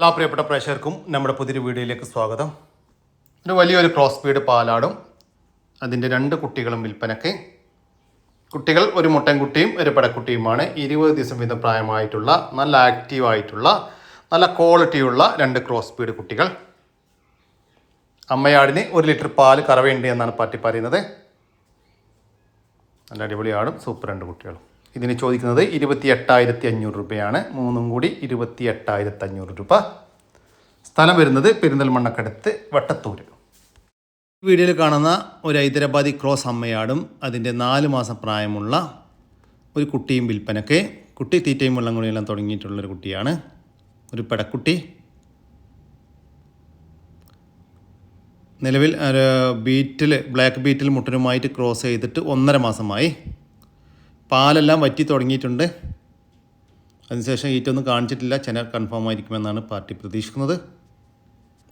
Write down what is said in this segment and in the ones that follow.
എല്ലാ പ്രിയപ്പെട്ട പ്രേക്ഷകർക്കും നമ്മുടെ പുതിയൊരു വീഡിയോയിലേക്ക് സ്വാഗതം. ഒരു വലിയൊരു ക്രോസ് സ്പീഡ് പാലാടും അതിന്റെ രണ്ട് കുട്ടികളും വിൽപ്പനയ്ക്ക്. കുട്ടികൾ ഒരു മുട്ടൻകുട്ടിയും ഒരു പടക്കുട്ടിയുമാണ്. ഇരുപത് ദിവസം വീതം പ്രായമായിട്ടുള്ള നല്ല ആക്റ്റീവായിട്ടുള്ള നല്ല ക്വാളിറ്റിയുള്ള രണ്ട് ക്രോസ് സ്പീഡ് കുട്ടികൾ. അമ്മയാടിന് ഒരു ലിറ്റർ പാൽ കറവേണ്ടി എന്നാണ് പറ്റി പറയുന്നത്. നല്ല അടിപൊളിയാടും സൂപ്പർ രണ്ട് കുട്ടികളും. ഇതിന് ചോദിക്കുന്നത് ഇരുപത്തി എട്ടായിരത്തി അഞ്ഞൂറ് രൂപയാണ്. മൂന്നും കൂടി ഇരുപത്തി എട്ടായിരത്തി അഞ്ഞൂറ് രൂപ. സ്ഥലം വരുന്നത് പെരിന്തൽമണ്ണക്കടുത്ത് വട്ടത്തൂർ വീഡിയോയിൽ കാണുന്ന ഒരു ഹൈദരാബാദി ക്രോസ് അമ്മയാടും അതിന്റെ നാല് മാസം പ്രായമുള്ള ഒരു കുട്ടിയും വിൽപ്പനക്ക് കുട്ടി തീറ്റയും വെള്ളം കുടിയെല്ലാം തുടങ്ങിയിട്ടുള്ളൊരു കുട്ടിയാണ്. ഒരു പെടക്കുട്ടി. നിലവിൽ ഒരു ബീറ്റിൽ ബ്ലാക്ക് ബീറ്റിൽ മുട്ടനുമായിട്ട് ക്രോസ് ചെയ്തിട്ട് ഒന്നര മാസമായി. പാലെല്ലാം വറ്റി തുടങ്ങിയിട്ടുണ്ട്. അതിനുശേഷം ഈറ്റൊന്നും കാണിച്ചിട്ടില്ല. ചെന കൺഫേം ആയിരിക്കുമെന്നാണ് പാർട്ടി പ്രതീക്ഷിക്കുന്നത്.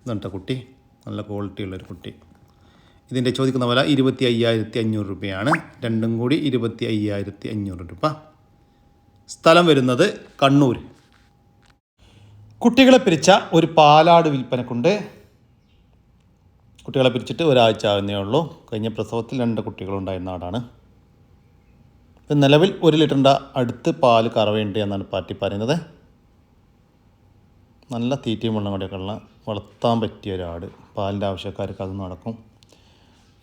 ഇതുണ്ട് കുട്ടി? നല്ല ക്വാളിറ്റി ഉള്ളൊരു കുട്ടി. ഇതിന്റെ ചോദിക്കുന്ന വില ഇരുപത്തി അയ്യായിരത്തി അഞ്ഞൂറ് രൂപയാണ്. രണ്ടും കൂടി ഇരുപത്തി അയ്യായിരത്തി അഞ്ഞൂറ് രൂപ. സ്ഥലം വരുന്നത് കണ്ണൂർ കുട്ടികളെ പിരിച്ച ഒരു പാലാട് വിൽപ്പനക്കുണ്ട്. കുട്ടികളെ പിരിച്ചിട്ട് ഒരാഴ്ച ആവുന്നേ ഉള്ളൂ. കഴിഞ്ഞ പ്രസവത്തിൽ രണ്ട് കുട്ടികളുണ്ടായിരുന്ന ആടാണ്. ഇത് നിലവിൽ ഒരു ലിറ്ററിന്റെ അടുത്ത് പാൽ കറവേണ്ടി എന്നാണ് പാറ്റി പറയുന്നത്. നല്ല തീറ്റയും വെള്ളം കൂടിയൊക്കെ വളർത്താൻ പറ്റിയ ഒരാട് പാലിന്റെ ആവശ്യക്കാർക്ക് അത് നടക്കും.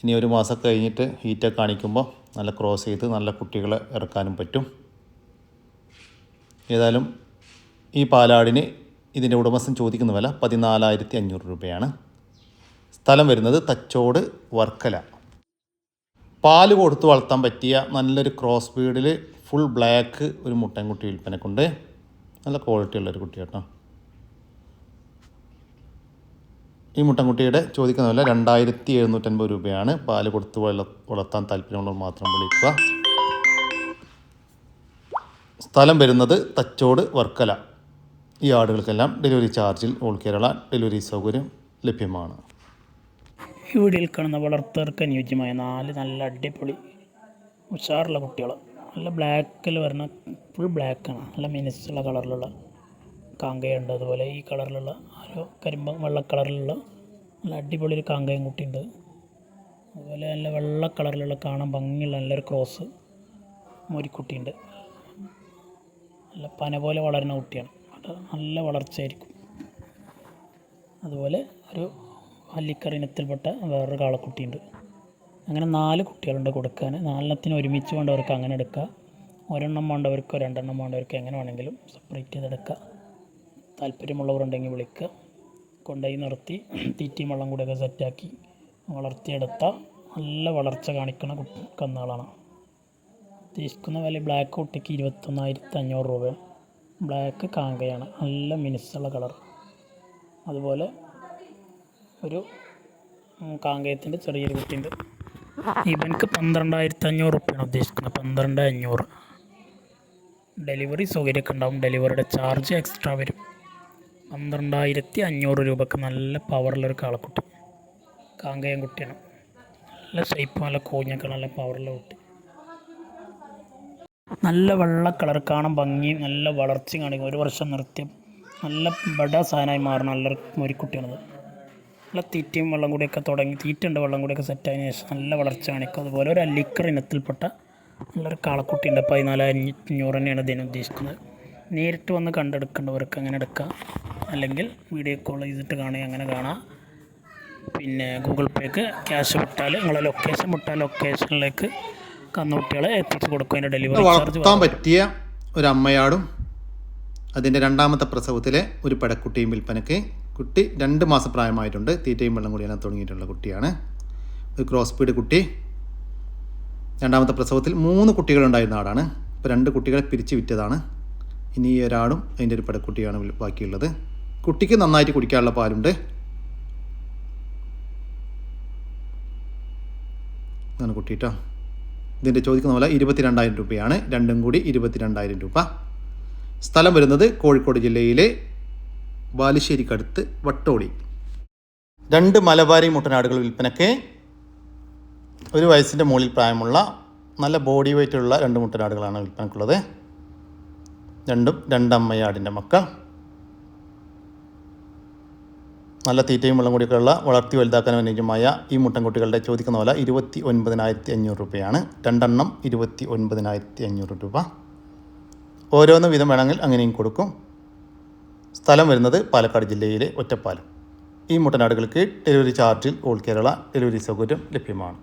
ഇനി ഒരു മാസം കഴിഞ്ഞിട്ട് ഹീറ്റൊക്കെ കാണിക്കുമ്പോൾ നല്ല ക്രോസ് ചെയ്ത് നല്ല കുട്ടികളെ ഇറക്കാനും പറ്റും. ഏതായാലും ഈ പാലാടിന് ഇതിന്റെ ഉടമസ്ഥൻ ചോദിക്കുന്ന വില പതിനാലായിരത്തി അഞ്ഞൂറ് രൂപയാണ്. സ്ഥലം വരുന്നത് തച്ചോട് വർക്കല. പാൽ കൊടുത്ത് വളർത്താൻ പറ്റിയ നല്ലൊരു ക്രോസ് ബീഡിൽ ഫുൾ ബ്ലാക്ക് ഒരു മുട്ടൻകുട്ടി വിൽപ്പനക്കുണ്ട്. നല്ല ക്വാളിറ്റി ഉള്ളൊരു കുട്ടി കേട്ടോ ഈ മുട്ടൻകുട്ടിയുടെ ചോദിക്കുന്ന വില രണ്ടായിരത്തി എഴുന്നൂറ്റൻപത് രൂപയാണ്. പാൽ കൊടുത്ത് വള വളർത്താൻ താല്പര്യമുള്ളവർ മാത്രം വിളിക്കുക. സ്ഥലം വരുന്നത് തച്ചോട് വർക്കല. ഈ ആടുകൾക്കെല്ലാം ഡെലിവറി ചാർജിൽ ഓൾ കേരള ഡെലിവറി സൗകര്യം ലഭ്യമാണ്. ഈ കാണുന്ന വളർത്തവർക്ക് അനുയോജ്യമായ നാല് നല്ല അടിപൊളി ഉഷാറുള്ള കുട്ടികൾ. നല്ല ബ്ലാക്കിൽ വരുന്ന ഫുൾ ബ്ലാക്കാണ് നല്ല മിനിസുള്ള കളറിലുള്ള കാങ്കയുണ്ട്. അതുപോലെ ഈ കളറിലുള്ള ഒരു കരിമ്പ വെള്ള കളറിലുള്ള നല്ല അടിപൊളി ഒരു കാങ്കയും കുട്ടിയുണ്ട്. അതുപോലെ നല്ല വെള്ള കളറിലുള്ള കാണാൻ ഭംഗിയുള്ള നല്ലൊരു ക്രോസ് മോരിക്കുട്ടിയുണ്ട്. നല്ല പന പോലെ വളരുന്ന കുട്ടിയാണ്. നല്ല വളർച്ചയായിരിക്കും. അതുപോലെ ഒരു അല്ലിക്കറി ഇനത്തിൽപ്പെട്ട വേറൊരു കാളക്കുട്ടിയുണ്ട്. അങ്ങനെ നാല് കുട്ടികളുണ്ട് കൊടുക്കാൻ. നാലെണ്ണത്തിന് ഒരുമിച്ച് വേണ്ടവർക്ക് അങ്ങനെ എടുക്കുക ഒരെണ്ണം വേണ്ടവർക്കോ രണ്ടെണ്ണം വേണ്ടവർക്കോ എങ്ങനെ വേണമെങ്കിലും സെപ്പറേറ്റ് ചെയ്തെടുക്കുക താല്പര്യമുള്ളവരുണ്ടെങ്കിൽ വിളിക്കുക കൊണ്ടുപോയി നിർത്തി. തീറ്റയും വെള്ളം കൂടെയൊക്കെ സെറ്റാക്കി വളർത്തിയെടുത്ത. നല്ല വളർച്ച കാണിക്കുന്ന കന്നുകളാണ്. ഉദ്ദേശിക്കുന്ന വില ബ്ലാക്ക് കുട്ടിക്ക് ഇരുപത്തൊന്നായിരത്തി അഞ്ഞൂറ് രൂപയാണ് ബ്ലാക്ക് കാങ്കയാണ് നല്ല മിനുസുള്ള കളർ അതുപോലെ ഒരു കാങ്കയത്തിന്റെ ചെറിയൊരു കുട്ടിയുണ്ട്. ഇവനക്ക് പന്ത്രണ്ടായിരത്തി അഞ്ഞൂറ് റുപ്യാണ് ഉദ്ദേശിക്കുന്നത്. പന്ത്രണ്ട് അഞ്ഞൂറ് ഡെലിവറി സൗകര്യമൊക്കെ ഉണ്ടാവും. ഡെലിവറിയുടെ ചാർജ് എക്സ്ട്രാ വരും. പന്ത്രണ്ടായിരത്തി അഞ്ഞൂറ് രൂപക്ക് നല്ല പവറുള്ളൊരു കാളക്കുട്ടി. കാങ്കയം കുട്ടിയാണ്. നല്ല ഷേപ്പ് നല്ല കോഞ്ഞൊക്കെ നല്ല പവറുള്ള കുട്ടി. നല്ല വെള്ള കളർ കാണും ഭംഗിയും നല്ല വളർച്ചയും കാണിക്കും ഒരു വർഷം നിർത്തിയ നല്ല ബഡ സാധനമായി മാറുന്ന നല്ലൊരു മൊരിക്കുട്ടിയാണത് നല്ല തീറ്റയും വെള്ളം കൂടിയൊക്കെ തുടങ്ങി തീറ്റയുണ്ട് വെള്ളം കൂടിയൊക്കെ സെറ്റായതിനു ശേഷം നല്ല വളർച്ച കാണിക്കും. അതുപോലെ ഒരു അല്ലിക്കർ ഇനത്തിൽപ്പെട്ട നല്ലൊരു കാളക്കുട്ടിയുണ്ട് പതിനാല് അഞ്ഞൂറ് തന്നെയാണ് ഇതിന് ഉദ്ദേശിക്കുന്നത്. നേരിട്ട് വന്ന് കണ്ടെടുക്കേണ്ടവർക്ക് അങ്ങനെ എടുക്കാം. അല്ലെങ്കിൽ വീഡിയോ കോൾ ചെയ്തിട്ട് കാണുക അങ്ങനെ കാണാം. പിന്നെ ഗൂഗിൾ പേക്ക് ക്യാഷ് വിട്ടാൽ നിങ്ങളെ ലൊക്കേഷൻ വിട്ടാൽ ലൊക്കേഷനിലേക്ക് കന്നുകുട്ടികളെ എത്തിച്ച് കൊടുക്കും. അതിന്റെ ഡെലിവറി ചാർജ് വളർത്താൻ പറ്റിയ ഒരു അമ്മയാടും അതിന്റെ രണ്ടാമത്തെ പ്രസവത്തിലെ ഒരു പടക്കുട്ടിയും വിൽപ്പനയ്ക്ക് കുട്ടി രണ്ട് മാസം പ്രായമായിട്ടുണ്ട്. തീറ്റയും വെള്ളം കൂടിയെല്ലാം തുടങ്ങിയിട്ടുള്ള കുട്ടിയാണ്. ഒരു ക്രോസ് പീഡ് കുട്ടി. രണ്ടാമത്തെ പ്രസവത്തിൽ മൂന്ന് കുട്ടികളുണ്ടായിരുന്ന ആടാണ് ഇപ്പോൾ രണ്ട് കുട്ടികളെ പിരിച്ചു വിറ്റതാണ്. ഇനി ഈ ഒരാടും അതിന്റെ ഒരു പടക്കുട്ടിയാണ് ബാക്കിയുള്ളത്. കുട്ടിക്ക് നന്നായിട്ട് കുടിക്കാനുള്ള പാലുണ്ട്. ഇതാണ് കുട്ടി കേട്ടോ ഇതിന്റെ ചോദിക്കുന്ന പോലെ ഇരുപത്തിരണ്ടായിരം രൂപയാണ്. രണ്ടും കൂടി ഇരുപത്തിരണ്ടായിരം രൂപ. സ്ഥലം വരുന്നത് കോഴിക്കോട് ജില്ലയിലെ ബാലുശ്ശേരിക്കടുത്ത് വട്ടോളി. രണ്ട് മലബാരി മുട്ടനാടുകൾ വിൽപ്പനയ്ക്ക് ഒരു വയസ്സിന്റെ മുകളിൽ പ്രായമുള്ള നല്ല ബോഡി വെയിറ്റുള്ള രണ്ട് മുട്ടനാടുകളാണ് വിൽപ്പനക്കുള്ളത് രണ്ടും രണ്ടമ്മയാടിന്റെ മക്ക. നല്ല തീറ്റയും വെള്ളം കൂടിയൊക്കെയുള്ള വളർത്തി വലുതാക്കാൻ അനുയോജ്യമായ ഈ മുട്ടൻകുട്ടികളുടെ ചോദിക്കുന്ന വില ഇരുപത്തി ഒൻപതിനായിരത്തി അഞ്ഞൂറ് രൂപയാണ്. രണ്ടെണ്ണം ഇരുപത്തി ഒൻപതിനായിരത്തി അഞ്ഞൂറ് രൂപ. ഓരോന്ന് വീതം വേണമെങ്കിൽ അങ്ങനെയും കൊടുക്കും. സ്ഥലം വരുന്നത് പാലക്കാട് ജില്ലയിലെ ഒറ്റപ്പാലം. ഈ മുട്ടനാടുകൾക്ക് ഡെലിവറി ചാർജിൽ ഓൾ കേരള ഡെലിവറി സൗകര്യം ലഭ്യമാണ്.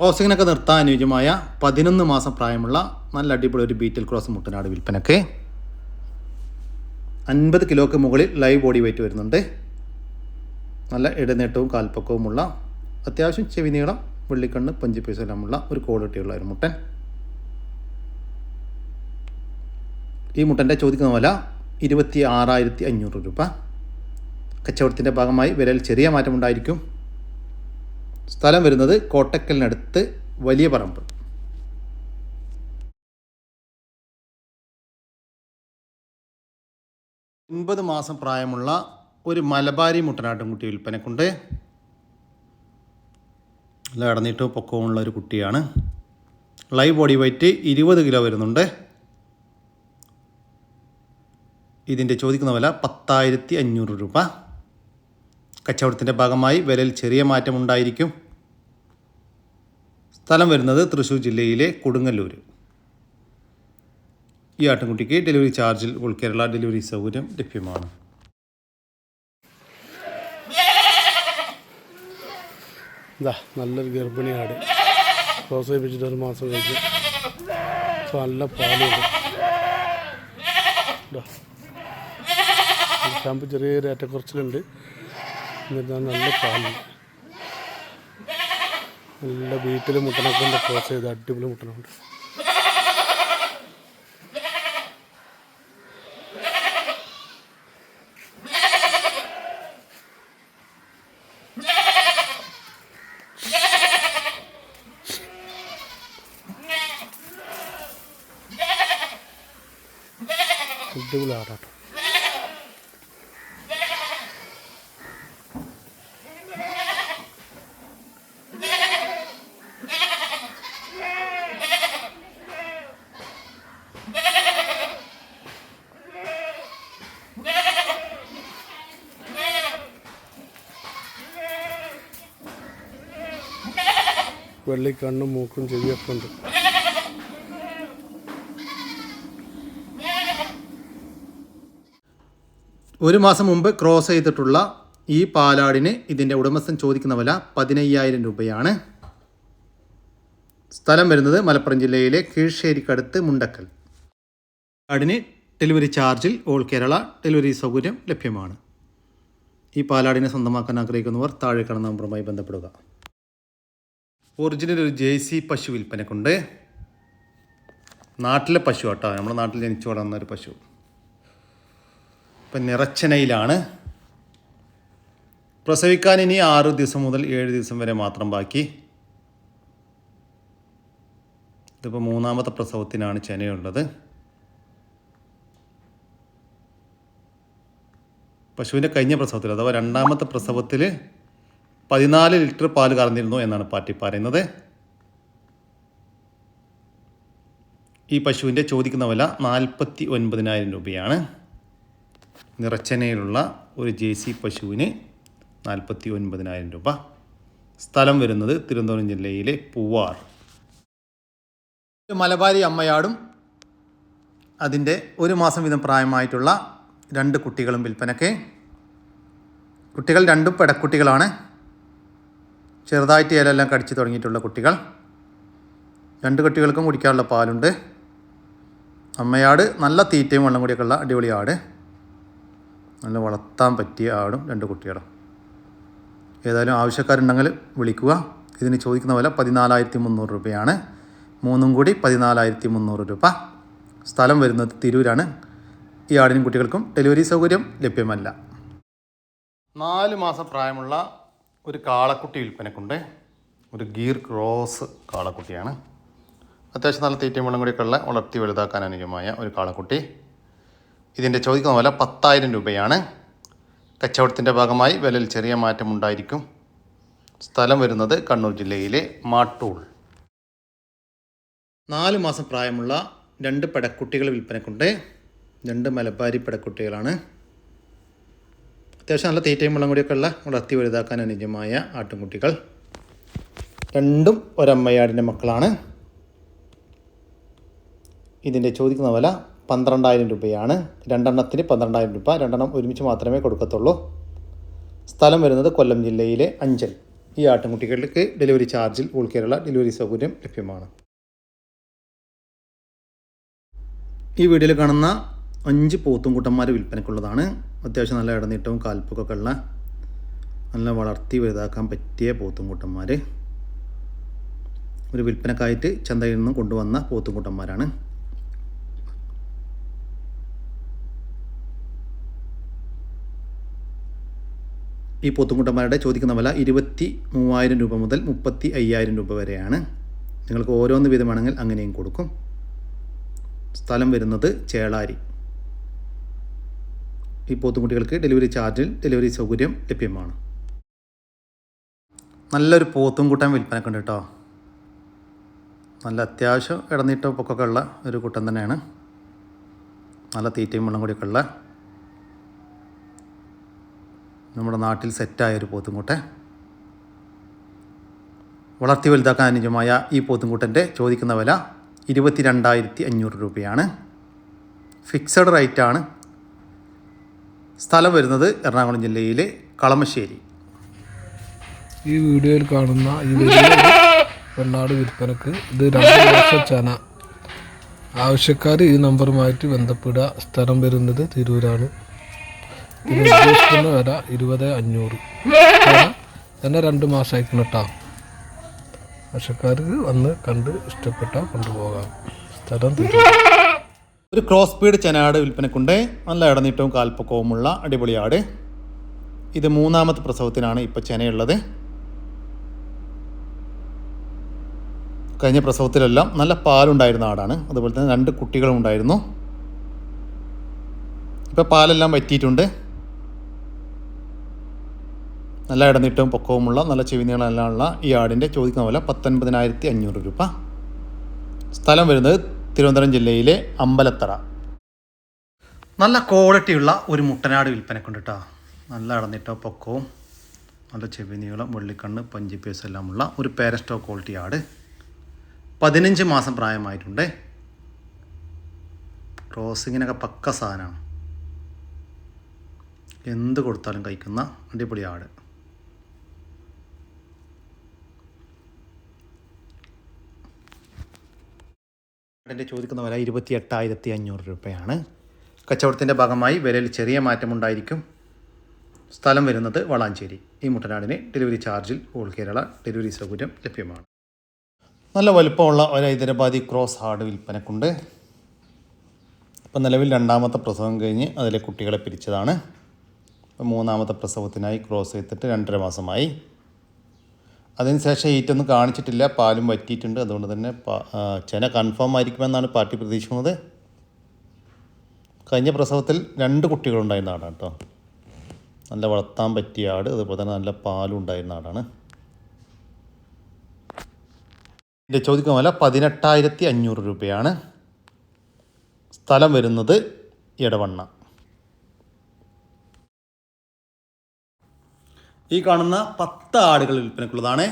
ക്രോസിങ്ങിനൊക്കെ നിർത്താൻ അനുയോജ്യമായ പതിനൊന്ന് മാസം പ്രായമുള്ള നല്ല അടിപൊളി ഒരു ബീറ്റിൽ ക്രോസ് മുട്ടനാട് വിൽപ്പനക്ക് അൻപത് കിലോക്ക് മുകളിൽ ലൈവ് ബോഡി വെയിറ്റ് വരുന്നുണ്ട്. നല്ല ഇടനേട്ടവും കാൽപ്പക്കവുമുള്ള അത്യാവശ്യം ചെവി നീളം വെള്ളിക്കണ്ണ് പഞ്ച് പൈസ ഒരു ക്വാളിറ്റിയുള്ള ഒരു മുട്ടൻ. ഈ മുട്ടന്റെ ചോദിക്കുന്ന വില ഇരുപത്തി ആറായിരത്തി അഞ്ഞൂറ് രൂപ. കച്ചവടത്തിന്റെ ഭാഗമായി വിലയിൽ ചെറിയ മാറ്റമുണ്ടായിരിക്കും. സ്ഥലം വരുന്നത് കോട്ടക്കലിനടുത്ത് വലിയ പറമ്പ്. ഒൻപത് മാസം പ്രായമുള്ള ഒരു മലബാരി മുട്ടനാട്ടുംകുട്ടി വിൽപ്പനക്കുണ്ട്. നല്ല ഇടന്നിട്ട് പൊക്കമുള്ള ഒരു കുട്ടിയാണ്. ലൈവ് ബോഡി വെയ്റ്റ് ഇരുപത് കിലോ വരുന്നുണ്ട്. ഇതിന്റെ ചോദിക്കുന്ന വില പത്തായിരത്തി അഞ്ഞൂറ് രൂപ. കച്ചവടത്തിന്റെ ഭാഗമായി വിലയിൽ ചെറിയ മാറ്റമുണ്ടായിരിക്കും സ്ഥലം വരുന്നത് തൃശ്ശൂർ ജില്ലയിലെ കൊടുങ്ങല്ലൂർ ഈ ആട്ടിൻകുട്ടിക്ക് ഡെലിവറി ചാർജിൽ ഉൾ കേരള ഡെലിവറി സൗകര്യം ലഭ്യമാണ്. ഇതാ നല്ലൊരു ഗർഭിണി ആട്. ക്രോസ് ചെയ്യിപ്പിച്ചിട്ട് ഒരു മാസം കഴിച്ചു നല്ല പാലുണ്ട്. ചാമ്പ് ചെറിയൊരു ഏറ്റക്കുറച്ചിലുണ്ട്. എന്നിരുന്നാൽ നല്ല പാലുണ്ട് നല്ല വീട്ടിൽ മുട്ടനൊക്കെ ഉണ്ട് ക്രോസ് ചെയ്ത് അടിപൊളി മുട്ടനുണ്ട് അടിപൊളി ആടാട്ടോ. വെള്ളിക്കണ്ണും മൂക്കും ചെവിയൊക്കെ ഉണ്ട്. ഒരു മാസം മുമ്പ് ക്രോസ് ചെയ്തിട്ടുള്ള ഈ പാലാടിന് ഇതിന്റെ ഉടമസ്ഥൻ ചോദിക്കുന്ന വില പതിനയ്യായിരം രൂപയാണ്. സ്ഥലം വരുന്നത് മലപ്പുറം ജില്ലയിലെ കീഴ്ശ്ശേരിക്കടുത്ത് മുണ്ടക്കൽ. പാലാടിന് ഡെലിവറി ചാർജിൽ ഓൾ കേരള ഡെലിവറി സൗകര്യം ലഭ്യമാണ്. ഈ പാലാടിനെ സ്വന്തമാക്കാൻ ആഗ്രഹിക്കുന്നവർ താഴെ കാണുന്ന നമ്പറുമായി ബന്ധപ്പെടുക. ഒറിജിനൽ ഒരു ജേഴ്സി പശു വിൽപ്പനക്കുണ്ട്. നാട്ടിലെ പശു കേട്ടോ നമ്മുടെ നാട്ടിൽ ജനിച്ചു വളർന്ന ഒരു പശു. ഇപ്പം നിറച്ചനയിലാണ് പ്രസവിക്കാൻ ഇനി ആറ് ദിവസം മുതൽ ഏഴ് ദിവസം വരെ മാത്രം ബാക്കി. ഇതിപ്പോൾ മൂന്നാമത്തെ പ്രസവത്തിനാണ് ചെനയുള്ളത് പശുവിന്റെ കഴിഞ്ഞ പ്രസവത്തിൽ അഥവാ രണ്ടാമത്തെ പ്രസവത്തിൽ പതിനാല് ലിറ്റർ പാൽ കറന്നിരുന്നു എന്നാണ് പാർട്ടി പറയുന്നത്. ഈ പശുവിന്റെ ചോദിക്കുന്ന വില നാൽപ്പത്തി ഒൻപതിനായിരം രൂപയാണ്. നിറച്ചനയിലുള്ള ഒരു ജെ സി പശുവിന് നാൽപ്പത്തി ഒൻപതിനായിരം രൂപ. സ്ഥലം വരുന്നത് തിരുവനന്തപുരം ജില്ലയിലെ പൂവാർ. മലബാരി അമ്മയാടും അതിന്റെ ഒരു മാസം വീതം പ്രായമായിട്ടുള്ള രണ്ട് കുട്ടികളും വിൽപ്പനയ്ക്ക്. കുട്ടികൾ രണ്ടും പെടക്കുട്ടികളാണ്. ചെറുതായിട്ട് ഇലയെല്ലാം കടിച്ചു തുടങ്ങിയിട്ടുള്ള കുട്ടികൾ. രണ്ട് കുട്ടികൾക്കും കുടിക്കാനുള്ള പാലുണ്ട്. അമ്മയാട് നല്ല തീറ്റയും വെള്ളം കൂടിയൊക്കെ ഉള്ള അടിപൊളി ആട് നല്ല വളർത്താൻ പറ്റിയ ആടും രണ്ട് കുട്ടികളും. ഏതായാലും ആവശ്യക്കാരുണ്ടെങ്കിൽ വിളിക്കുക. ഇതിന് ചോദിക്കുന്ന വില പതിനാലായിരത്തി മുന്നൂറ് രൂപയാണ്. മൂന്നും കൂടി പതിനാലായിരത്തി മുന്നൂറ് രൂപ. സ്ഥലം വരുന്നത് തിരൂരാണ്. ഈ ആടിനും കുട്ടികൾക്കും ഡെലിവറി സൗകര്യം ലഭ്യമല്ല. നാല് മാസം പ്രായമുള്ള ഒരു കാളക്കുട്ടി വിൽപ്പനക്കുണ്ട്. ഒരു ഗീർ ക്രോസ് കാളക്കുട്ടിയാണ്. അത്യാവശ്യം നല്ല തീറ്റയും വെള്ളം കൂടിയൊക്കെ ഉള്ള വളർത്തി വലുതാക്കാൻ അനുയോജ്യമായ ഒരു കാളക്കുട്ടി. ഇതിന്റെ ചോദിക്കുന്ന വില പത്തായിരം രൂപയാണ്. കച്ചവടത്തിന്റെ ഭാഗമായി വിലയിൽ ചെറിയ മാറ്റമുണ്ടായിരിക്കും സ്ഥലം വരുന്നത് കണ്ണൂർ ജില്ലയിലെ മാട്ടൂൾ. നാല് മാസം പ്രായമുള്ള രണ്ട് പെടക്കുട്ടികൾ വിൽപ്പനക്കുണ്ട്. രണ്ട് മലബാരി പെടക്കുട്ടികളാണ്. അത്യാവശ്യം നല്ല തീറ്റയും വെള്ളം കൂടിയൊക്കെ ഉള്ള വളർത്തി വലുതാക്കാൻ അനുയോജ്യമായ ആട്ടിൻകുട്ടികൾ രണ്ടും ഒരമ്മയാടിന്റെ മക്കളാണ്. ഇതിന്റെ ചോദിക്കുന്ന വില പന്ത്രണ്ടായിരം രൂപയാണ്. രണ്ടെണ്ണത്തിന് പന്ത്രണ്ടായിരം രൂപ. രണ്ടെണ്ണം ഒരുമിച്ച് മാത്രമേ കൊടുക്കത്തുള്ളൂ. സ്ഥലം വരുന്നത് കൊല്ലം ജില്ലയിലെ അഞ്ചൽ. ഈ ആട്ടിൻകുട്ടികൾക്ക് ഡെലിവറി ചാർജിൽ ഓൾ കേരള ഡെലിവറി സൗകര്യം ലഭ്യമാണ്. ഈ വീഡിയോയിൽ കാണുന്ന അഞ്ച് പോത്തുംകൂട്ടന്മാർ വിൽപ്പനക്കുള്ളതാണ് അത്യാവശ്യം നല്ല ഇടനീട്ടവും കാൽപ്പൊക്കെ ഉള്ള നല്ല വളർത്തി വലുതാക്കാൻ പറ്റിയ പോത്തുംകൂട്ടന്മാർ ഒരു വിൽപ്പനക്കായിട്ട് ചന്തയിൽ നിന്നും കൊണ്ടുവന്ന പോത്തുംകൂട്ടന്മാരാണ്. ഈ പോത്തുംകുട്ടന്മാരുടെ ചോദിക്കുന്ന വില ഇരുപത്തി മൂവായിരം രൂപ മുതൽ മുപ്പത്തി അയ്യായിരം രൂപ വരെയാണ്. നിങ്ങൾക്ക് ഓരോന്ന് വീതമാണെങ്കിൽ അങ്ങനെയും കൊടുക്കും. സ്ഥലം വരുന്നത് ചേളാരി. ഈ പോത്തുകുട്ടികൾക്ക് ഡെലിവറി ചാർജിൽ ഡെലിവറി സൗകര്യം ലഭ്യമാണ്. നല്ലൊരു പോത്തും കൂട്ടൻ വിൽപ്പനക്കുണ്ട് കേട്ടോ. നല്ല അത്യാവശ്യം ഇടനീട്ടം പൊക്കൊക്കെ ഉള്ള ഒരു കൂട്ടം തന്നെയാണ്. നല്ല തീറ്റയും വെള്ളം കൂടിയൊക്കെ ഉള്ള നമ്മുടെ നാട്ടിൽ സെറ്റായ ഒരു പോത്തുംകൂട്ടെ. വളർത്തി വലുതാക്കാൻ അനുജമായ ഈ പോത്തുംകൂട്ടന്റെ ചോദിക്കുന്ന വില ഇരുപത്തി രണ്ടായിരത്തി അഞ്ഞൂറ് രൂപയാണ്. ഫിക്സഡ് റേറ്റാണ് സ്ഥലം വരുന്നത് എറണാകുളം ജില്ലയിലെ കളമശ്ശേരി. ഈ വീഡിയോയിൽ കാണുന്ന ഈ പെണ്ണാട് വിൽപ്പനക്ക് ഇത് രണ്ട് ചന. ആവശ്യക്കാർ ഈ നമ്പറുമായിട്ട് ബന്ധപ്പെടുക. സ്ഥലം വരുന്നത് തിരൂരാണ്. വില ഇരുപത് അഞ്ഞൂറ്. തന്നെ രണ്ട് മാസമായിരിക്കണം കേട്ടോ ആവശ്യക്കാർക്ക് വന്ന് കണ്ട് ഇഷ്ടപ്പെട്ടാൽ കൊണ്ടുപോകാം. സ്ഥലം തിരൂർ. ഒരു ക്രോസ് ബീഡ് ചെനാട് വിൽപ്പനക്കുണ്ട്. നല്ല ഇടനീട്ടവും കാൽപ്പക്കവുമുള്ള അടിപൊളി ആട്. ഇത് മൂന്നാമത്തെ പ്രസവത്തിനാണ് ഇപ്പോൾ ചെനയുള്ളത്. കഴിഞ്ഞ പ്രസവത്തിലെല്ലാം നല്ല പാലുണ്ടായിരുന്ന ആടാണ്. അതുപോലെ തന്നെ രണ്ട് കുട്ടികളും ഉണ്ടായിരുന്നു. ഇപ്പോൾ പാലെല്ലാം വറ്റിയിട്ടുണ്ട്. നല്ല ഇടനീട്ടവും പൊക്കവുമുള്ള നല്ല ചെവിനീളമെല്ലാം ഉള്ള ഈ ആടിന്റെ ചോദിക്കുന്ന പോലെ പത്തൊൻപതിനായിരത്തി അഞ്ഞൂറ് രൂപ. സ്ഥലം വരുന്നത് തിരുവനന്തപുരം ജില്ലയിലെ അമ്പലത്തറ. നല്ല ക്വാളിറ്റിയുള്ള ഒരു മുട്ടനാട് വിൽപ്പനക്കുണ്ട് കേട്ടോ നല്ല അടന്നിട്ടോ പൊക്കവും നല്ല ചെവി നീളം വെള്ളിക്കണ്ണ് പഞ്ചിപ്പേസ് എല്ലാമുള്ള ഒരു പേരസ്റ്റോ ക്വാളിറ്റി ആട്. പതിനഞ്ച് മാസം പ്രായമായിട്ടുണ്ട്. ക്രോസിങ്ങിനൊക്കെ പക്ക സാധനമാണ് എന്ത് കൊടുത്താലും കഴിക്കുന്ന അടിപൊളി ആട്. അതിന്റെ ചോദിക്കുന്ന വില ഇരുപത്തി എട്ടായിരത്തി അഞ്ഞൂറ് രൂപയാണ്. കച്ചവടത്തിന്റെ ഭാഗമായി വിലയിൽ ചെറിയ മാറ്റമുണ്ടായിരിക്കും സ്ഥലം വരുന്നത് വളാഞ്ചേരി. ഈ മുട്ടനാടിന് ഡെലിവറി ചാർജിൽ ഓൾ കേരള ഡെലിവറി സൗകര്യം ലഭ്യമാണ്. നല്ല വലുപ്പമുള്ള ഒരു ഹൈദരാബാദി ക്രോസ് ഹാർഡ് വിൽപ്പനക്കുണ്ട്. ഇപ്പം നിലവിൽ രണ്ടാമത്തെ പ്രസവം കഴിഞ്ഞ് അതിലെ കുട്ടികളെ പിരിച്ചതാണ്. മൂന്നാമത്തെ പ്രസവത്തിനായി ക്രോസ് ചെയ്തിട്ട് രണ്ടര മാസമായി. അതിനുശേഷം ഈറ്റൊന്നും കാണിച്ചിട്ടില്ല പാലും വറ്റിയിട്ടുണ്ട്. അതുകൊണ്ട് തന്നെ ചെന കൺഫേം ആയിരിക്കുമെന്നാണ് പാർട്ടി പ്രതീക്ഷിക്കുന്നത്. കഴിഞ്ഞ പ്രസവത്തിൽ രണ്ട് കുട്ടികളുണ്ടായിരുന്ന ആടാണ് കേട്ടോ നല്ല വളർത്താൻ പറ്റിയ ആട് അതുപോലെ തന്നെ നല്ല പാലും ഉണ്ടായിരുന്ന ആടാണ് ഇതിന്റെ ചോദിക്കുന്ന വില പതിനെട്ടായിരത്തി അഞ്ഞൂറ് രൂപയാണ്. സ്ഥലം വരുന്നത് ഇടവണ്ണ ഈ കാണുന്ന പത്ത് ആടുകൾ വിൽപ്പനക്കുള്ളതാണ്.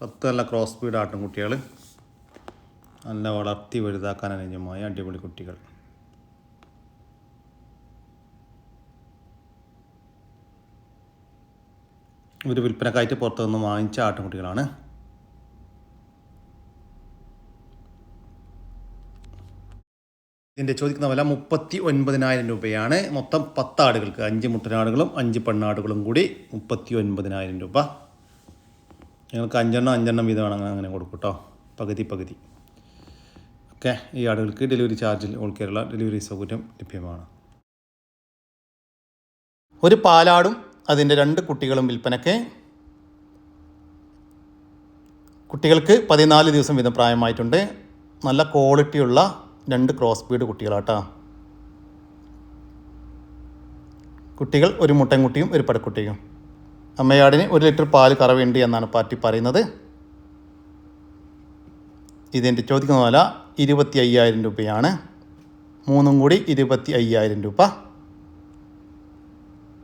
പത്ത് നല്ല ക്രോസ് സ്പീഡ് ആട്ടിൻകുട്ടികൾ നല്ല വളർത്തി വലുതാക്കാൻ അനുയോജ്യമായ അടിപൊളി കുട്ടികൾ. ഇവർ വിൽപ്പനക്കായിട്ട് പുറത്തു നിന്ന് വാങ്ങിച്ച ആട്ടിൻകുട്ടികളാണ് ഇതിന്റെ ചോദിക്കുന്ന വില മുപ്പത്തി ഒൻപതിനായിരം രൂപയാണ്. മൊത്തം പത്ത് ആടുകൾക്ക് അഞ്ച് മുട്ടനാടുകളും അഞ്ച് പെണ്ണാടുകളും കൂടി മുപ്പത്തി ഒൻപതിനായിരം രൂപ. ഞങ്ങൾക്ക് അഞ്ചെണ്ണം അഞ്ചെണ്ണം വീതമാണ് അങ്ങനെ അങ്ങനെ കൊടുക്കും കേട്ടോ പകുതി പകുതി. ഓക്കെ ഈ ആടുകൾക്ക് ഡെലിവറി ചാർജിൽ ഓൾ കേരള ഡെലിവറി സൗകര്യം ലഭ്യമാണ്. ഒരു പാലാടും അതിന്റെ രണ്ട് കുട്ടികളും വിൽപ്പനയ്ക്ക് കുട്ടികൾക്ക് പതിനാല് ദിവസം വീതം പ്രായമായിട്ടുണ്ട്. നല്ല ക്വാളിറ്റിയുള്ള രണ്ട് ക്രോസ് ബീഡ് കുട്ടികളാട്ടോ. കുട്ടികൾ ഒരു മുട്ടൻകുട്ടിയും ഒരു പടക്കുട്ടിയും. അമ്മയാടിന് ഒരു ലിറ്റർ പാൽ കറവേണ്ടി എന്നാണ് പാർട്ടി പറയുന്നത്. ഇതിന്റെ ചോദിക്കുന്ന വില ഇരുപത്തി അയ്യായിരം രൂപയാണ്. മൂന്നും കൂടി ഇരുപത്തി അയ്യായിരം രൂപ.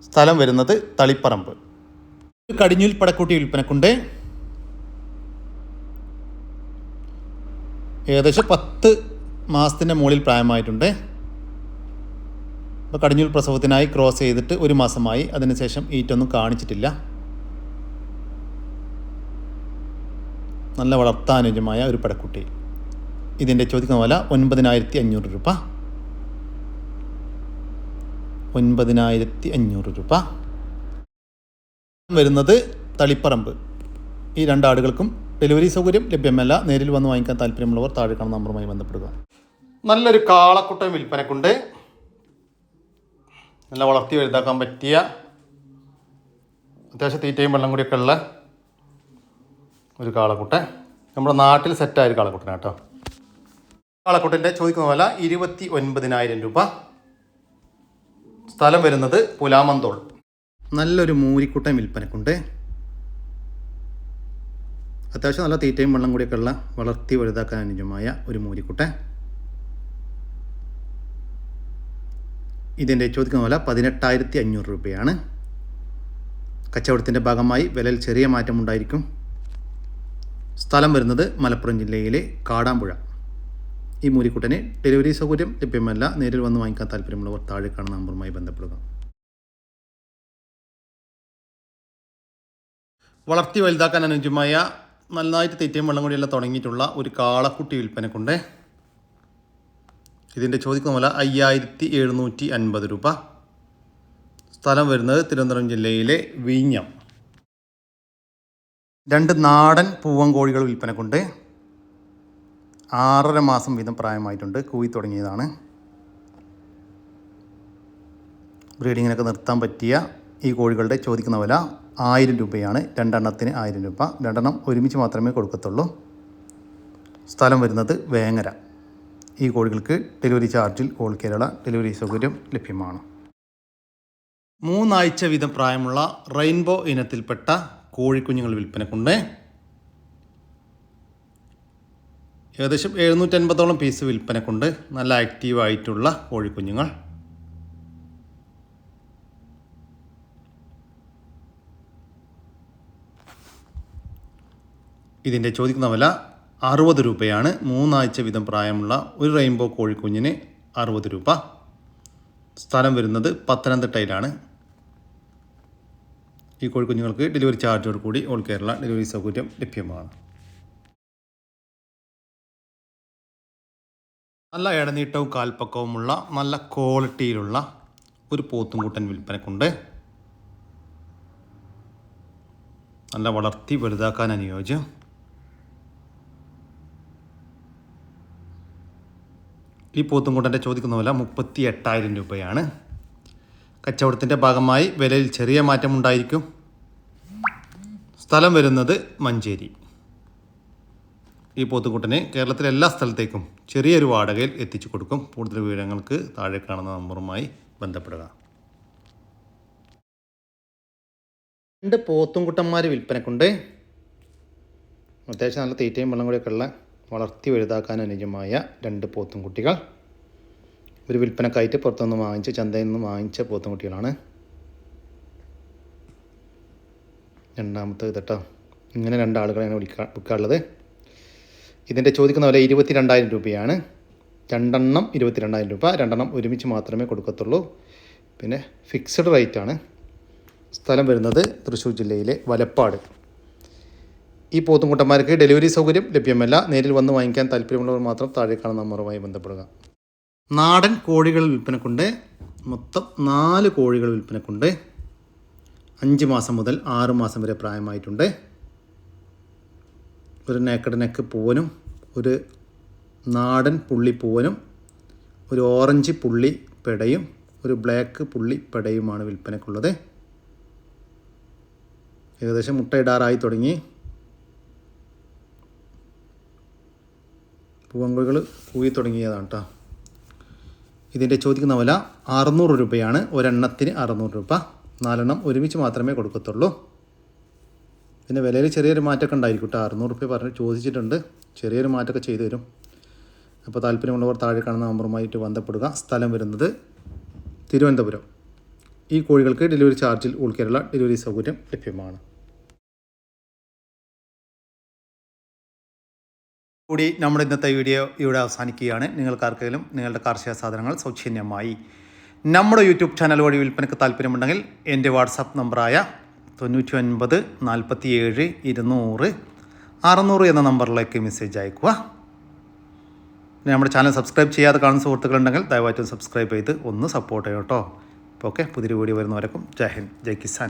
സ്ഥലം വരുന്നത് തളിപ്പറമ്പ്. കടിഞ്ഞൂൽ പടക്കുട്ടി വിൽപ്പനക്കുണ്ട്. ഏകദേശം പത്ത് മാസത്തിന്റെ മുകളിൽ പ്രായമായിട്ടുണ്ട്. അപ്പോൾ കടിഞ്ഞൂൽ പ്രസവത്തിനായി ക്രോസ് ചെയ്തിട്ട് ഒരു മാസമായി. അതിനുശേഷം ഈറ്റൊന്നും കാണിച്ചിട്ടില്ല. നല്ല വളർത്താനുജമായ ഒരു പടക്കുട്ടി. ഇതിന്റെ ചോദിക്കുന്ന വില ഒൻപതിനായിരത്തി അഞ്ഞൂറ് രൂപ. ഒൻപതിനായിരത്തി അഞ്ഞൂറ് രൂപ. വരുന്നത് തളിപ്പറമ്പ്. ഈ രണ്ടാടുകൾക്കും ഡെലിവറി സൗകര്യം ലഭ്യമല്ല. നേരിൽ വന്ന് വാങ്ങിക്കാൻ താല്പര്യമുള്ളവർ താഴെ കാണുന്ന നമ്പറുമായി ബന്ധപ്പെടുക. നല്ലൊരു കാളക്കുട്ടം വിൽപ്പനക്കുണ്ട്. നല്ല വളർത്തി വലുതാക്കാൻ പറ്റിയ അത്യാവശ്യം തീറ്റയും വെള്ളം കൂടിയൊക്കെ ഉള്ള ഒരു കാളക്കുട്ടൻ. നമ്മുടെ നാട്ടിൽ സെറ്റായ ഒരു കാളക്കുട്ടനാണ് കേട്ടോ കാളക്കുട്ടന്റെ ചോദിക്കുന്ന പോലെ ഇരുപത്തി ഒൻപതിനായിരം രൂപ. സ്ഥലം വരുന്നത് പുലാമന്തോൾ. നല്ലൊരു മൂരിക്കുട്ടൻ വിൽപ്പനക്കുണ്ട്. അത്യാവശ്യം നല്ല തീറ്റയും വെള്ളം കൂടിയൊക്കെ ഉള്ള വളർത്തി വലുതാക്കാൻ അനുയോജ്യമായ ഒരു മൂരിക്കുട്ടെ ഇതിന്റെ ചോദിക്കുന്ന വില പതിനെട്ടായിരത്തി അഞ്ഞൂറ് രൂപയാണ്. കച്ചവടത്തിന്റെ ഭാഗമായി വിലയിൽ ചെറിയ മാറ്റമുണ്ടായിരിക്കും സ്ഥലം വരുന്നത് മലപ്പുറം ജില്ലയിലെ കാടാമ്പുഴ. ഈ മൂരിക്കുട്ടന് ഡെലിവറി സൗകര്യം ലഭ്യമല്ല. നേരിൽ വന്ന് വാങ്ങിക്കാൻ താല്പര്യമുള്ളവർ താഴെ കാണുന്ന നമ്പറുമായി ബന്ധപ്പെടുക. വളർത്തി വലുതാക്കാൻ അനുയോജ്യമായ നന്നായിട്ട് തെറ്റിയും വെള്ളം കൂടിയെല്ലാം തുടങ്ങിയിട്ടുള്ള ഒരു കാളക്കുട്ടി വിൽപ്പനക്കുണ്ട് ഇതിന്റെ ചോദിക്കുന്ന വില അയ്യായിരത്തി എഴുന്നൂറ്റി അൻപത് രൂപ. സ്ഥലം വരുന്നത് തിരുവനന്തപുരം ജില്ലയിലെ വിഴിഞ്ഞം രണ്ട് നാടൻ പൂവൻ കോഴികൾ വിൽപ്പനക്കുണ്ട് ആറര മാസം വീതം പ്രായമായിട്ടുണ്ട്. കൂയി തുടങ്ങിയതാണ്. ബ്രീഡിങ്ങിനൊക്കെ നിർത്താൻ പറ്റിയ ഈ കോഴികളുടെ ചോദിക്കുന്ന വില ആയിരം രൂപയാണ്. രണ്ടെണ്ണത്തിന് ആയിരം രൂപ. രണ്ടെണ്ണം ഒരുമിച്ച് മാത്രമേ കൊടുക്കത്തുള്ളൂ. സ്ഥലം വരുന്നത് വേങ്ങര. ഈ കോഴികൾക്ക് ഡെലിവറി ചാർജിൽ ഓൾ കേരള ഡെലിവറി സൗകര്യം ലഭ്യമാണ്. മൂന്നാഴ്ച വീതം പ്രായമുള്ള റെയിൻബോ ഇനത്തിൽപ്പെട്ട കോഴിക്കുഞ്ഞുങ്ങൾ വിൽപ്പനക്കുണ്ട്. ഏകദേശം എഴുന്നൂറ്റൻപതോളം പീസ് വിൽപ്പനക്കുണ്ട്. നല്ല ആക്റ്റീവായിട്ടുള്ള കോഴിക്കുഞ്ഞുങ്ങൾ. ഇതിന്റെ ചോദിക്കുന്ന വില അറുപത് രൂപയാണ്. മൂന്നാഴ്ച വീതം പ്രായമുള്ള ഒരു റെയിൻബോ കോഴിക്കുഞ്ഞിന് അറുപത് രൂപ. സ്ഥലം വരുന്നത് പത്തനംതിട്ടയിലാണ്. ഈ കോഴിക്കുഞ്ഞുങ്ങൾക്ക് ഡെലിവറി ചാർജോട് കൂടി ഓൾ കേരള ഡെലിവറി സൗകര്യം ലഭ്യമാണ്. നല്ല ഇടനീട്ടവും കാൽപ്പക്കവുമുള്ള നല്ല ക്വാളിറ്റിയിലുള്ള ഒരു പോത്തുംകൂട്ടൻ വിൽപ്പനക്കുണ്ട്. നല്ല വളർത്തി വലുതാക്കാൻ അനുയോജ്യം. ഈ പോത്തുംകൂട്ടന്റെ ചോദിക്കുന്ന വില മുപ്പത്തി എട്ടായിരം രൂപയാണ്. കച്ചവടത്തിന്റെ ഭാഗമായി വിലയിൽ ചെറിയ മാറ്റം ഉണ്ടായിരിക്കും സ്ഥലം വരുന്നത് മഞ്ചേരി. ഈ പോത്തുകുട്ടനെ കേരളത്തിലെ എല്ലാ സ്ഥലത്തേക്കും ചെറിയൊരു വാടകയിൽ എത്തിച്ചു കൊടുക്കും. കൂടുതൽ വിവരങ്ങൾക്ക് താഴെ കാണുന്ന നമ്പറുമായി ബന്ധപ്പെടുക. രണ്ട് പോത്തുംകുട്ടന്മാർ വിൽപ്പനക്കുണ്ട്. അത്യാവശ്യം നല്ല തീറ്റയും വെള്ളം കൂടിയൊക്കെ ഉള്ള വളർത്തി വലുതാക്കാൻ അനുജമായ രണ്ട് പോത്തുംകുട്ടികൾ. ഒരു വിൽപ്പനക്കായിട്ട് പുറത്തുനിന്ന് വാങ്ങിച്ച് ചന്തയിൽ നിന്ന് വാങ്ങിച്ച പോത്തുംകുട്ടികളാണ്. രണ്ടാമത്തെ ഇതട്ടോ ഇങ്ങനെ രണ്ടാളുകളെയാണ് വിളിക്കാ വിൽക്കാറുള്ളത്. ഇതിന്റെ ചോദിക്കുന്ന വില ഇരുപത്തി രണ്ടായിരം രൂപയാണ്. രണ്ടെണ്ണം ഇരുപത്തി രണ്ടായിരം രൂപ. രണ്ടെണ്ണം ഒരുമിച്ച് മാത്രമേ കൊടുക്കത്തുള്ളൂ. പിന്നെ ഫിക്സഡ് റേറ്റാണ് സ്ഥലം വരുന്നത് തൃശ്ശൂർ ജില്ലയിലെ വലപ്പാട്. ഈ പോത്തുംകുട്ടന്മാർക്ക് ഡെലിവറി സൗകര്യം ലഭ്യമല്ല. നേരിൽ വന്ന് വാങ്ങിക്കാൻ താല്പര്യമുള്ളവർ മാത്രം താഴെ കാണുന്ന നമ്പറുമായി ബന്ധപ്പെടുക. നാടൻ കോഴികൾ വിൽപ്പനക്കുണ്ട്. മൊത്തം നാല് കോഴികൾ വിൽപ്പനക്കുണ്ട്. അഞ്ച് മാസം മുതൽ ആറ് മാസം വരെ പ്രായമായിട്ടുണ്ട്. ഒരു നേക്കഡ് നെക്ക് പൂവനും ഒരു നാടൻ പുള്ളി പൂവനും ഒരു ഓറഞ്ച് പുള്ളി പെടയും ഒരു ബ്ലാക്ക് പുള്ളി പെടയുമാണ് വിൽപ്പനക്കുള്ളത്. ഏകദേശം മുട്ടയിടാറായി തുടങ്ങി. പൂവങ്കോഴികൾ കൂയി തുടങ്ങിയതാണ് കേട്ടോ ഇതിന്റെ ചോദിക്കുന്ന വില അറുന്നൂറ് രൂപയാണ്. ഒരെണ്ണത്തിന് അറുന്നൂറ് രൂപ. നാലെണ്ണം ഒരുമിച്ച് മാത്രമേ കൊടുക്കത്തുള്ളൂ. പിന്നെ വിലയിൽ ചെറിയൊരു മാറ്റമൊക്കെ ഉണ്ടായിരിക്കും കേട്ടോ അറുന്നൂറ് രൂപ പറഞ്ഞ് ചോദിച്ചിട്ടുണ്ട്. ചെറിയൊരു മാറ്റമൊക്കെ ചെയ്തു തരും. അപ്പോൾ താല്പര്യമുള്ളവർ താഴെ കാണുന്ന നമ്പറുമായിട്ട് ബന്ധപ്പെടുക. സ്ഥലം വരുന്നത് തിരുവനന്തപുരം. ഈ കോഴികൾക്ക് ഡെലിവറി ചാർജിൽ ഉൾക്കേരള ഡെലിവറി സൗകര്യം ലഭ്യമാണ്. കൂടി നമ്മുടെ ഇന്നത്തെ വീഡിയോ ഇവിടെ അവസാനിക്കുകയാണ്. നിങ്ങൾക്കാർക്കെങ്കിലും നിങ്ങളുടെ കാർഷിക സാധനങ്ങൾ സൗജന്യമായി നമ്മുടെ യൂട്യൂബ് ചാനൽ വഴി വിൽപ്പനയ്ക്ക് താല്പര്യമുണ്ടെങ്കിൽ എന്റെ വാട്സാപ്പ് നമ്പറായ തൊണ്ണൂറ്റി ഒൻപത് നാൽപ്പത്തി ഏഴ് ഇരുന്നൂറ് അറുന്നൂറ് എന്ന നമ്പറിലേക്ക് മെസ്സേജ് അയക്കുക. നമ്മുടെ ചാനൽ സബ്സ്ക്രൈബ് ചെയ്യാതെ കാണുന്ന സുഹൃത്തുക്കളുണ്ടെങ്കിൽ ദയവായിട്ടും സബ്സ്ക്രൈബ് ചെയ്ത് ഒന്ന് സപ്പോർട്ട് ചെയ്യട്ടോ അപ്പോൾ ഓക്കെ പുതിയൊരു വീഡിയോ വരുന്നവരക്കും ജയ് ഹിന്ദ് ജയ് കിസാൻ.